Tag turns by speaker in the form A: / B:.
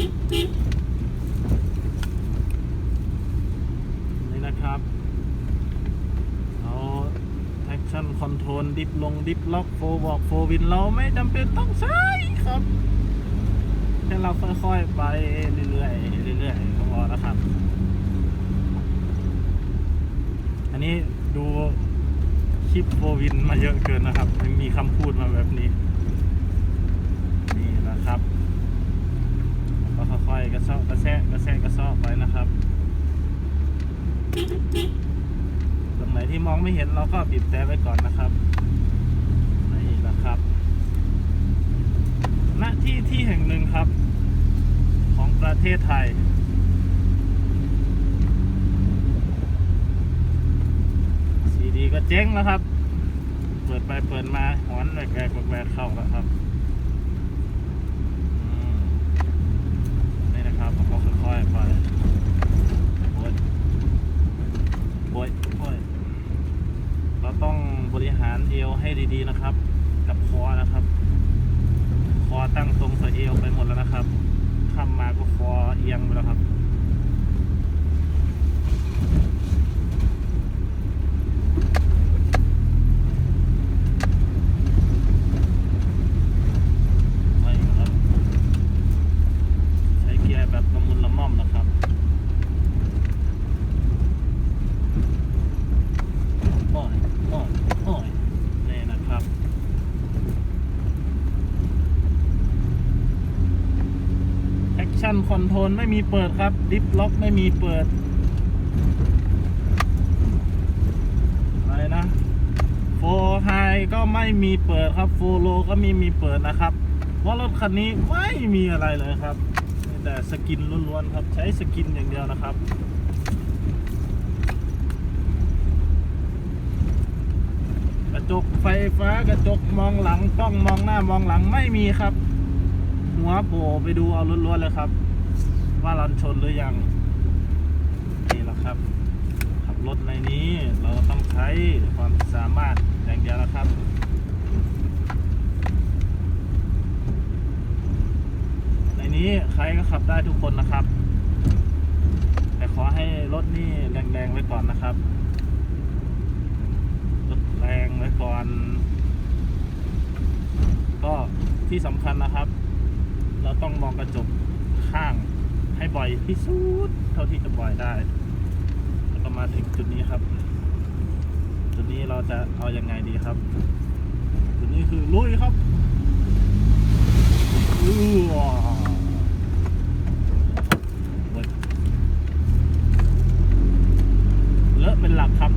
A: นี่นะครับเอา traction control ดิฟลงดิฟล็อกโฟบอกโฟวินเราไม่จำเป็นต้องใช้ครับแค่เราค่อยๆไปเรื่อยๆเรื่อยๆก็พอแล้วครับ อันนี้ดูคลิปโฟวินมาเยอะเกินนะครับ มีคำพูดมาแบบนี้ นี่นะครับก็ค่อยๆกระเซาะกระ แซะกระแซะกระเซาะไปนะครับตรงไหนที่มองไม่เห็นเราก็บีบแต่ไว้ก่อนนะครับนี่นะครับณที่ที่แห่งหนึ่งครับ ของประเทศไทยซีดีก็เจ๊งแล้วครับ เปิดไปเปิดมาหอนแหวกแหวกแหวกเข้าแล้วครับอืมนี่นะครับเราก็ค่อยๆไปโอ้ย โอ้ยโอ้ยเราต้องบริหารเอวให้ดีๆนะครับ กับคอนะครับ คอตั้งตรงใส่เอวไปหมดแล้วนะครับข้ามมาก็คอเอียงไปแล้วครับไม่ครับ ใช้เกียร์แบบละมุนละม่อมนะครับ โอ้ยโอ้ยโอ้ยนี่นะครับ แอค ชั่นคอนโทรลไม่มีเปิดครับ ดิฟล็อกไม่มีเปิด อะไรนะโฟร์ไฮก็ไม่มีเปิดครับโฟโลก็ไม่มีเปิดนะครับ เพราะรถคันนี้ไม่มีอะไรเลยครับ แต่สกินล้วนๆครับ ใช้สกินอย่างเดียวนะครับกระจกไฟฟ้ากระจกมองหลังกล้องมองหน้ามองหลังไม่มีครับ หัวโผล่ไปดูเอาล้วนๆเลยครับ ว่าเราชนหรือยัง นี่แหละครับ ขับรถในนี้เราต้องใช้ความสามารถอย่างเดียวนะครับในนี้ใครก็ขับได้ทุกคนนะครับ แต่ขอให้รถนี่แรงๆไว้ก่อนนะครับรถแรงไว้ก่อน ก็ที่สำคัญนะครับ เราต้องมองกระจกข้าง ให้บ่อยที่สุดเท่าที่จะบ่อยได้แล้วก็มาถึงจุดนี้ครับ จุดนี้เราจะเอาอยัางไงดีครับ จุดนี้คือลุยครับอือโอ้ยเลอะเป็นหลักครับ